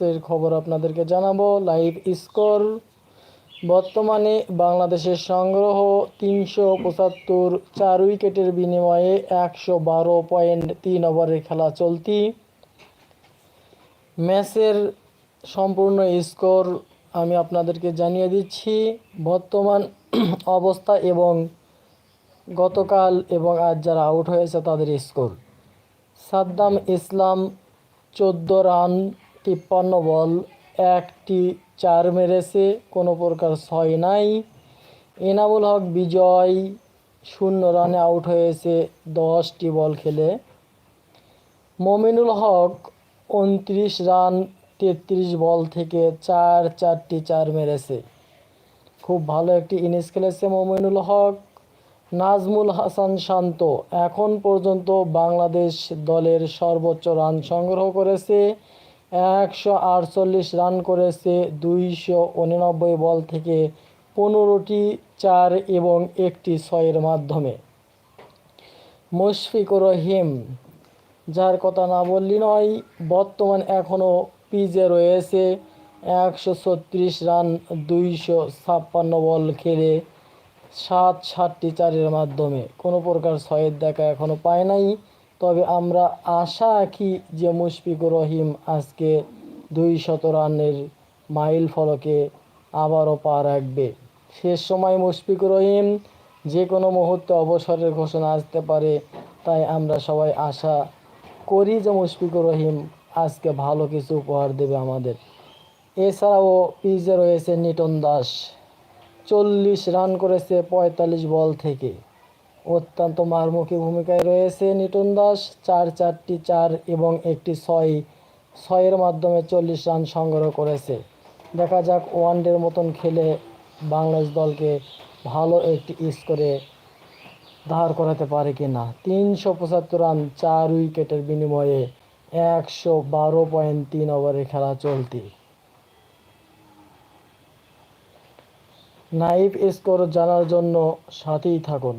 এর খবর আপনাদেরকে জানাব। লাইভ স্কোর বর্তমানে বাংলাদেশের সংগ্রহ তিনশো পঁচাত্তর, চার উইকেটের বিনিময়ে একশো বারো পয়েন্ট তিন ওভারের খেলা চলতি। ম্যাচের সম্পূর্ণ স্কোর আমি আপনাদেরকে জানিয়ে দিচ্ছি। বর্তমান অবস্থা এবং গতকাল এবং আজ যারা আউট হয়েছে তাদের স্কোর সাদ্দাম ইসলাম চোদ্দ রান তিপ্পান্ন বল, একটি চার মেরেছে, কোনো প্রকার ছয় নাই। এনামুল হক বিজয় শূন্য রানে আউট হয়েছে দশটি বল খেলে। মমিনুল হক উনত্রিশ রান, তেত্রিশ বল থেকে চার চারটি চার মেরেছে। খুব ভালো একটি ইনিংস খেলেছে মমিনুল হক। নাজমুল হাসান শান্ত এখন পর্যন্ত বাংলাদেশ দলের সর্বোচ্চ রান সংগ্রহ করেছে। একশো আটচল্লিশ রান করেছে, দুইশো উননব্বই বল থেকে পনেরোটি চার এবং একটি ছয়ের মাধ্যমে। মুশফিকুর রহিম, যার কথা না বললি নয়, বর্তমান এখনও পিজে রয়েছে, একশো ছত্রিশ রান, দুইশো ছাপ্পান্ন বল খেলে সাত সাতটি চারের মাধ্যমে। কোনো প্রকার ছয়ের দেখা এখনও পায় নাই। তবে আমরা আশা রাখি যে মুশফিকুর রহিম আজকে দুই শত রানের মাইল ফলকে আবারও পা রাখবে। শেষ সময় মুশফিকুর রহিম যে কোনো মুহূর্তে অবসরের ঘোষণা আসতে পারে, তাই আমরা সবাই আশা করি যে মুশফিকুর রহিম আজকে ভালো কিছু উপহার দেবে আমাদের। এছাড়াও পিজে রয়েছে নিটন দাস, চল্লিশ রান করেছে পঁয়তাল্লিশ বল থেকে। অত্যন্ত মারমুখী ভূমিকায় রয়েছে নিটন দাস, চার চারটি চার এবং একটি ছয়। ছয়ের মাধ্যমে চল্লিশ রান সংগ্রহ করেছে। দেখা যাক ওয়ানডের মতন খেলে বাংলাদেশ দলকে ভালো একটি স্কোরে দাঁড় করাতে পারে কি না তিনশো পঁচাত্তর রান, চার উইকেটের বিনিময়ে একশো বারো পয়েন্ট তিন ওভারে খেলা চলতি। নাইভ স্কোর জানার জন্য সাথেই থাকুন।